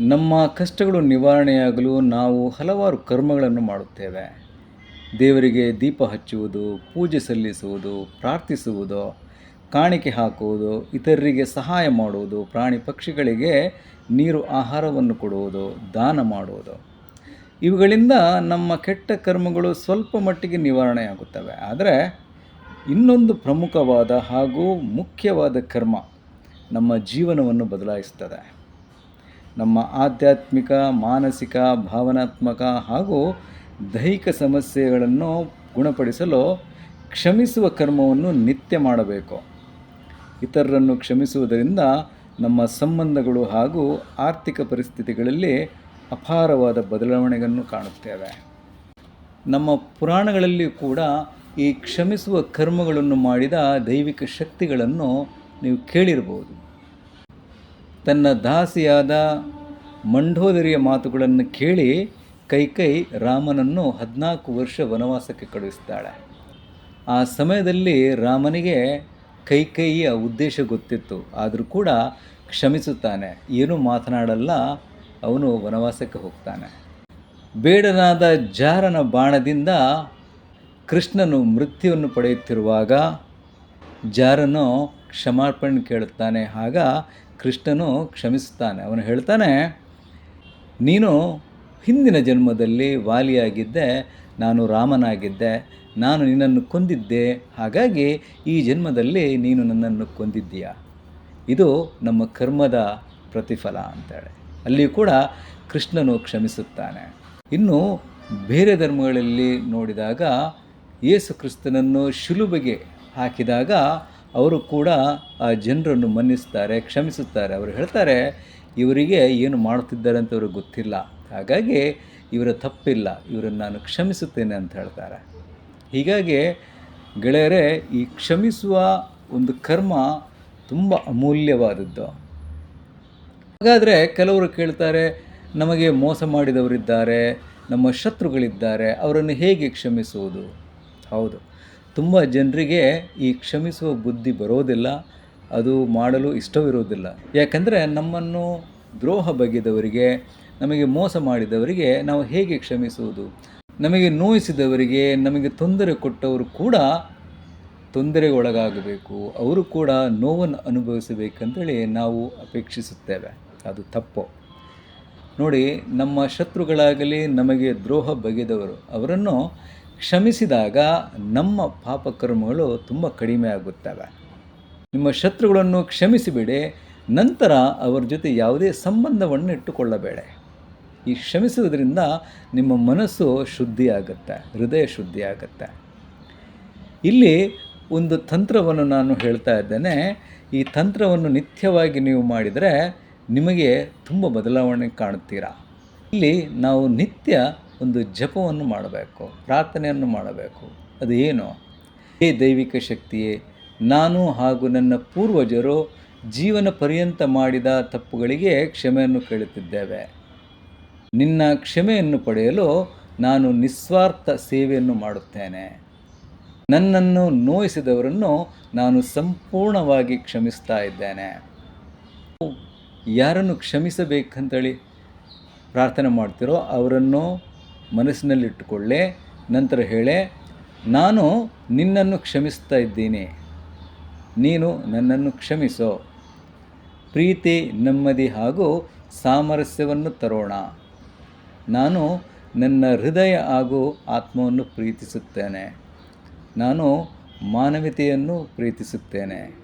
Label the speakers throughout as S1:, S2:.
S1: ನಮ್ಮ ಕಷ್ಟಗಳು ನಿವಾರಣೆಯಾಗಲು ನಾವು ಹಲವಾರು ಕರ್ಮಗಳನ್ನು ಮಾಡುತ್ತೇವೆ. ದೇವರಿಗೆ ದೀಪ ಹಚ್ಚುವುದು, ಪೂಜೆ ಸಲ್ಲಿಸುವುದು, ಪ್ರಾರ್ಥಿಸುವುದು, ಕಾಣಿಕೆ ಹಾಕುವುದು, ಇತರರಿಗೆ ಸಹಾಯ ಮಾಡುವುದು, ಪ್ರಾಣಿ ಪಕ್ಷಿಗಳಿಗೆ ನೀರು ಆಹಾರವನ್ನು ಕೊಡುವುದು, ದಾನ ಮಾಡುವುದು. ಇವುಗಳಿಂದ ನಮ್ಮ ಕೆಟ್ಟ ಕರ್ಮಗಳು ಸ್ವಲ್ಪ ಮಟ್ಟಿಗೆ ನಿವಾರಣೆಯಾಗುತ್ತವೆ. ಆದರೆ ಇನ್ನೊಂದು ಪ್ರಮುಖವಾದ ಹಾಗೂ ಮುಖ್ಯವಾದ ಕರ್ಮ ನಮ್ಮ ಜೀವನವನ್ನು ಬದಲಾಯಿಸ್ತದೆ ನಮ್ಮ ಆಧ್ಯಾತ್ಮಿಕ, ಮಾನಸಿಕ, ಭಾವನಾತ್ಮಕ ಹಾಗೂ ದೈಹಿಕ ಸಮಸ್ಯೆಗಳನ್ನು ಗುಣಪಡಿಸಲು ಕ್ಷಮಿಸುವ ಕರ್ಮವನ್ನು ನಿತ್ಯ ಮಾಡಬೇಕು. ಇತರರನ್ನು ಕ್ಷಮಿಸುವುದರಿಂದ ನಮ್ಮ ಸಂಬಂಧಗಳು ಹಾಗೂ ಆರ್ಥಿಕ ಪರಿಸ್ಥಿತಿಗಳಲ್ಲಿ ಅಪಾರವಾದ ಬದಲಾವಣೆಯನ್ನು ಕಾಣುತ್ತೇವೆ. ನಮ್ಮ ಪುರಾಣಗಳಲ್ಲಿ ಕೂಡ ಈ ಕ್ಷಮಿಸುವ ಕರ್ಮಗಳನ್ನು ಮಾಡಿದ ದೈವಿಕ ಶಕ್ತಿಗಳನ್ನು ನೀವು ಕೇಳಿರ್ಬೋದು. ತನ್ನ ದಾಸಿಯಾದ ಮಂಡೋದರಿಯ ಮಾತುಗಳನ್ನು ಕೇಳಿ ಕೈಕೈ ರಾಮನನ್ನು ಹದಿನಾಲ್ಕು ವರ್ಷ ವನವಾಸಕ್ಕೆ ಕಳುಹಿಸ್ತಾಳೆ. ಆ ಸಮಯದಲ್ಲಿ ರಾಮನಿಗೆ ಕೈಕೈಯ ಉದ್ದೇಶ ಗೊತ್ತಿತ್ತು. ಆದರೂ ಕೂಡ ಕ್ಷಮಿಸುತ್ತಾನೆ. ಏನೂ ಮಾತನಾಡಲ್ಲ. ಅವನು ವನವಾಸಕ್ಕೆ ಹೋಗ್ತಾನೆ. ಬೇಡನಾದ ಜಾರನ ಬಾಣದಿಂದ ಕೃಷ್ಣನು ಮೃತ್ಯುವನ್ನು ಪಡೆಯುತ್ತಿರುವಾಗ ಜಾರನು ಕ್ಷಮಾಪಣೆ ಕೇಳುತ್ತಾನೆ. ಆಗ ಕೃಷ್ಣನು ಕ್ಷಮಿಸುತ್ತಾನೆ. ಅವನು ಹೇಳ್ತಾನೆ, ನೀನು ಹಿಂದಿನ ಜನ್ಮದಲ್ಲಿ ವಾಲಿಯಾಗಿದ್ದೆ, ನಾನು ರಾಮನಾಗಿದ್ದೆ, ನಾನು ನಿನ್ನನ್ನು ಕೊಂದಿದ್ದೆ, ಹಾಗಾಗಿ ಈ ಜನ್ಮದಲ್ಲಿ ನೀನು ನನ್ನನ್ನು ಕೊಂದಿದ್ದೀಯ. ಇದು ನಮ್ಮ ಕರ್ಮದ ಪ್ರತಿಫಲ ಅಂತೇಳಿ. ಅಲ್ಲಿ ಕೂಡ ಕೃಷ್ಣನು ಕ್ಷಮಿಸುತ್ತಾನೆ. ಇನ್ನು ಬೇರೆ ಧರ್ಮಗಳಲ್ಲಿ ನೋಡಿದಾಗ, ಯೇಸು ಕ್ರಿಸ್ತನನ್ನು ಶಿಲುಬೆಗೆ ಹಾಕಿದಾಗ ಅವರು ಕೂಡ ಆ ಜನರನ್ನು ಮನ್ನಿಸ್ತಾರೆ, ಕ್ಷಮಿಸುತ್ತಾರೆ. ಅವರು ಹೇಳ್ತಾರೆ, ಇವರಿಗೆ ಏನು ಮಾಡುತ್ತಿದ್ದಾರೆ ಅಂತ ಅವ್ರಿಗೆ ಗೊತ್ತಿಲ್ಲ. ಹಾಗಾಗಿ ಇವರ ತಪ್ಪಿಲ್ಲ. ಇವರನ್ನು ನಾನು ಕ್ಷಮಿಸುತ್ತೇನೆ ಅಂತ ಹೇಳ್ತಾರೆ. ಹೀಗಾಗಿ ಗೆಳೆಯರೇ, ಈ ಕ್ಷಮಿಸುವ ಒಂದು ಕರ್ಮ ತುಂಬ ಅಮೂಲ್ಯವಾದದ್ದು. ಹಾಗಾದರೆ ಕೆಲವರು ಕೇಳ್ತಾರೆ, ನಮಗೆ ಮೋಸ ಮಾಡಿದವರಿದ್ದಾರೆ, ನಮ್ಮ ಶತ್ರುಗಳಿದ್ದಾರೆ, ಅವರನ್ನು ಹೇಗೆ ಕ್ಷಮಿಸುವುದು? ಹೌದು. ತುಂಬ ಜನರಿಗೆ ಈ ಕ್ಷಮಿಸುವ ಬುದ್ಧಿ ಬರೋದಿಲ್ಲ, ಅದು ಮಾಡಲು ಇಷ್ಟವಿರೋದಿಲ್ಲ. ಯಾಕಂದರೆ ನಮ್ಮನ್ನು ದ್ರೋಹ ಬಗೆದವರಿಗೆ, ನಮಗೆ ಮೋಸ ಮಾಡಿದವರಿಗೆ ನಾವು ಹೇಗೆ ಕ್ಷಮಿಸುವುದು? ನಮಗೆ ನೋಯಿಸಿದವರಿಗೆ, ನಮಗೆ ತೊಂದರೆ ಕೊಟ್ಟವರು ಕೂಡ ತೊಂದರೆಗೆ ಒಳಗಾಗಬೇಕು ಅವರು ಕೂಡ ನೋವನ್ನು ಅನುಭವಿಸಬೇಕಂತೇಳಿ ನಾವು ಅಪೇಕ್ಷಿಸುತ್ತೇವೆ. ಅದು ತಪ್ಪು. ನೋಡಿ, ನಮ್ಮ ಶತ್ರುಗಳಾಗಲಿ, ನಮಗೆ ದ್ರೋಹ ಬಗೆದವರು, ಅವರನ್ನು ಕ್ಷಮಿಸಿದಾಗ ನಮ್ಮ ಪಾಪಕರ್ಮಗಳು ತುಂಬ ಕಡಿಮೆ ಆಗುತ್ತವೆ. ನಿಮ್ಮ ಶತ್ರುಗಳನ್ನು ಕ್ಷಮಿಸಿಬಿಡಿ, ನಂತರ ಅವರ ಜೊತೆ ಯಾವುದೇ ಸಂಬಂಧವನ್ನು ಇಟ್ಟುಕೊಳ್ಳಬೇಡ ಈ ಕ್ಷಮಿಸುವುದರಿಂದ ನಿಮ್ಮ ಮನಸ್ಸು ಶುದ್ಧಿಯಾಗುತ್ತೆ, ಹೃದಯ ಶುದ್ಧಿಯಾಗುತ್ತೆ. ಇಲ್ಲಿ ಒಂದು ತಂತ್ರವನ್ನು ನಾನು ಹೇಳ್ತಾ ಇದ್ದೇನೆ. ಈ ತಂತ್ರವನ್ನು ನಿತ್ಯವಾಗಿ ನೀವು ಮಾಡಿದರೆ ನಿಮಗೆ ತುಂಬ ಬದಲಾವಣೆ ಕಾಣುತ್ತೀರಾ. ಇಲ್ಲಿ ನಾವು ನಿತ್ಯ ಒಂದು ಜಪವನ್ನು ಮಾಡಬೇಕು, ಪ್ರಾರ್ಥನೆಯನ್ನು ಮಾಡಬೇಕು. ಅದು ಏನು ಹೇ ದೈವಿಕ ಶಕ್ತಿಯೇ, ನಾನು ಹಾಗೂ ನನ್ನ ಪೂರ್ವಜರು ಜೀವನ ಪರ್ಯಂತ ಮಾಡಿದ ತಪ್ಪುಗಳಿಗೆ ಕ್ಷಮೆಯನ್ನು ಕೇಳುತ್ತಿದ್ದೇವೆ. ನಿನ್ನ ಕ್ಷಮೆಯನ್ನು ಪಡೆಯಲು ನಾನು ನಿಸ್ವಾರ್ಥ ಸೇವೆಯನ್ನು ಮಾಡುತ್ತೇನೆ. ನನ್ನನ್ನು ನೋಯಿಸಿದವರನ್ನು ನಾನು ಸಂಪೂರ್ಣವಾಗಿ ಕ್ಷಮಿಸ್ತಾ ಇದ್ದೇನೆ. ಯಾರನ್ನು ಕ್ಷಮಿಸಬೇಕಂತೇಳಿ ಪ್ರಾರ್ಥನೆ ಮಾಡ್ತಿರೋ ಅವರನ್ನು ಮನಸ್ಸಿನಲ್ಲಿಟ್ಟುಕೊಳ್ಳೆ, ನಂತರ ಹೇಳೆ, ನಾನು ನಿನ್ನನ್ನು ಕ್ಷಮಿಸ್ತಾ ಇದ್ದೀನಿ. ನೀನು ನನ್ನನ್ನು ಕ್ಷಮಿಸೋ. ಪ್ರೀತಿ ನೆಮ್ಮದಿ ಹಾಗೂ ಸಾಮರಸ್ಯವನ್ನು ತರೋಣ. ನಾನು ನನ್ನ ಹೃದಯ ಹಾಗೂ ಆತ್ಮವನ್ನು ಪ್ರೀತಿಸುತ್ತೇನೆ. ನಾನು ಮಾನವೀಯತೆಯನ್ನು ಪ್ರೀತಿಸುತ್ತೇನೆ.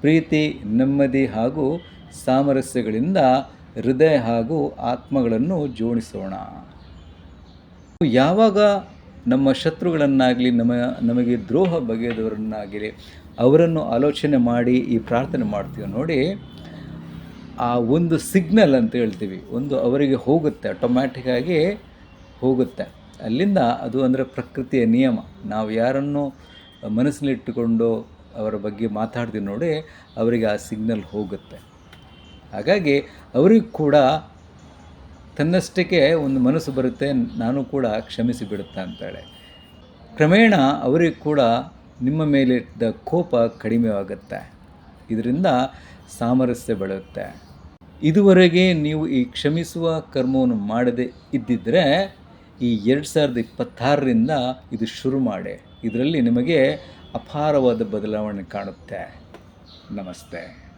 S1: ಪ್ರೀತಿ, ನೆಮ್ಮದಿ ಹಾಗೂ ಸಾಮರಸ್ಯಗಳಿಂದ ಹೃದಯ ಹಾಗೂ ಆತ್ಮಗಳನ್ನು ಜೋಡಿಸೋಣ. ಯಾವಾಗ ನಮ್ಮ ಶತ್ರುಗಳನ್ನಾಗಲಿ, ನಮ್ಮ, ನಮಗೆ ದ್ರೋಹ ಬಗೆಯದವರನ್ನಾಗಲಿ ಅವರನ್ನು ಆಲೋಚನೆ ಮಾಡಿ ಈ ಪ್ರಾರ್ಥನೆ ಮಾಡ್ತೀವಿ ನೋಡಿ, ಆ ಒಂದು ಸಿಗ್ನಲ್ ಅಂತ ಹೇಳ್ತೀವಿ. ಒಂದು ಅವರಿಗೆ ಹೋಗುತ್ತೆ ಆಟೋಮ್ಯಾಟಿಕ್ಕಾಗಿ ಹೋಗುತ್ತೆ. ಅಲ್ಲಿಂದ ಅದು ಅಂದರೆ ಪ್ರಕೃತಿಯ ನಿಯಮ. ನಾವು ಯಾರನ್ನು ಮನಸ್ಸಲ್ಲಿಟ್ಟುಕೊಂಡು ಅವರ ಬಗ್ಗೆ ಮಾತಾಡ್ತೀವಿ ನೋಡಿ, ಅವರಿಗೆ ಆ ಸಿಗ್ನಲ್ ಹೋಗುತ್ತೆ. ಹಾಗಾಗಿ ಅವರಿಗೂ ಕೂಡ ತನ್ನಷ್ಟಕ್ಕೆ ಒಂದು ಮನಸ್ಸು ಬರುತ್ತೆ, ನಾನು ಕೂಡ ಕ್ಷಮಿಸಿ ಬಿಡುತ್ತಾ ಅಂತಾಳೆ. ಕ್ರಮೇಣ ಅವರಿಗೆ ಕೂಡ ನಿಮ್ಮ ಮೇಲಿದ್ದ ಕೋಪ ಕಡಿಮೆಯಾಗುತ್ತೆ ಇದರಿಂದ ಸಾಮರಸ್ಯ ಬೆಳೆಯುತ್ತೆ. ಇದುವರೆಗೆ ನೀವು ಈ ಕ್ಷಮಿಸುವ ಕರ್ಮವನ್ನು ಮಾಡದೇ ಇದ್ದಿದ್ದರೆ ಈ ಎರಡು ಸಾವಿರದ ಇಪ್ಪತ್ತಾರರಿಂದ ಇದು ಶುರು ಮಾಡಿ. ಇದರಲ್ಲಿ ನಿಮಗೆ ಅಪಾರವಾದ ಬದಲಾವಣೆ ಕಾಣುತ್ತೆ. ನಮಸ್ತೆ.